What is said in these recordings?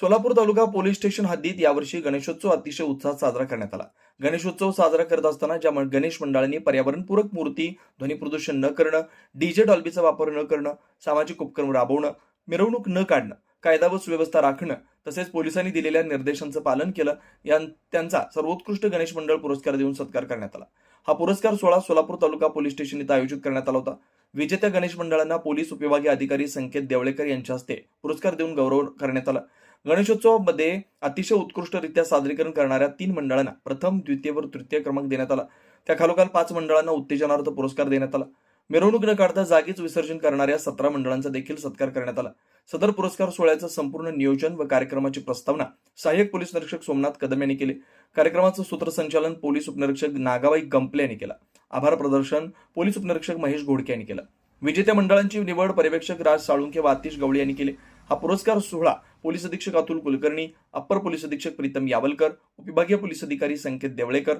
Solapur taluka police station हद्दीत यावर्षी गणेशोत्सव अतिशय उत्साहात साजरा करण्यात आला. गणेशोत्सव साजरा करत असताना ज्या गणेश मंडळांनी पर्यावरणपूरक मूर्ती ध्वनी प्रदूषण न करणं डीजे डॉल्बीचा वापर न करणं सामाजिक उपक्रम राबवणं मिरवणूक न काढणं कायदा व सुव्यवस्था राखणं तसेच पोलिसांनी दिलेल्या निर्देशांचं पालन केलं या त्यांचा सर्वोत्कृष्ट गणेश मंडळ पुरस्कार देऊन सत्कार करण्यात आला. हा पुरस्कार सोहळा सोलापूर तालुका पोलीस स्टेशन इथं आयोजित करण्यात आला होता. विजेत्या गणेश मंडळांना पोलीस उपविभागीय अधिकारी संकेत देवळेकर यांच्या हस्ते पुरस्कार देऊन गौरव करण्यात आला. गणेशोत्सवामध्ये अतिशय उत्कृष्टरित्या सादरीकरण करणाऱ्या तीन मंडळांना प्रथम द्वितीय व तृतीय क्रमांक देण्यात आला. त्या खालोखाल पाच मंडळांना उत्तेजनार्थ पुरस्कार देण्यात आला. मिरवणूक न काढता जागीच विसर्जन करणाऱ्या सतरा मंडळांचा देखील सत्कार करण्यात आला. सदर पुरस्कार सोहळ्याचं संपूर्ण नियोजन व कार्यक्रमाची प्रस्तावना सहाय्यक पोलीस निरीक्षक सोमनाथ कदम यांनी केले. कार्यक्रमाचं सूत्रसंचालन पोलीस उपनिरीक्षक नागाबाई गंपले यांनी केलं. आभार प्रदर्शन पोलीस उपनिरीक्षक महेश घोडके यांनी केलं. विजेत्या मंडळांची निवड पर्यवेक्षक राज साळुंखे व आतिश गवळी यांनी केले. हा पुरस्कार सोहळा पोलीस अधीक्षक अतुल कुलकर्णी अप्पर पोलीस अधीक्षक प्रीतम यावलकर उपविभागीय पोलीस अधिकारी संकेत देवळेकर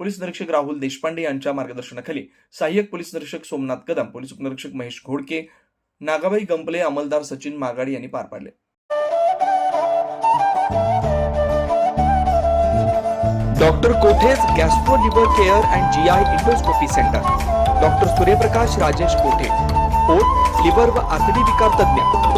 पोलीस निरीक्षक राहुल देशपांडे यांच्या मार्गदर्शनाखाली सहाय्यक पोलीस निरीक्षक सोमनाथ कदम पोलीस उपनिरीक्षक महेश घोडके नागाबाई गंपले अंमलदार सचिन मागाडी यांनी पार पाडले. Doctor Kothe's gastro liver care and G I endoscopy centre. Doctor Suryaprakash Rajesh Kothe. पोट लिव्हर व आतडी विकार तज्ञ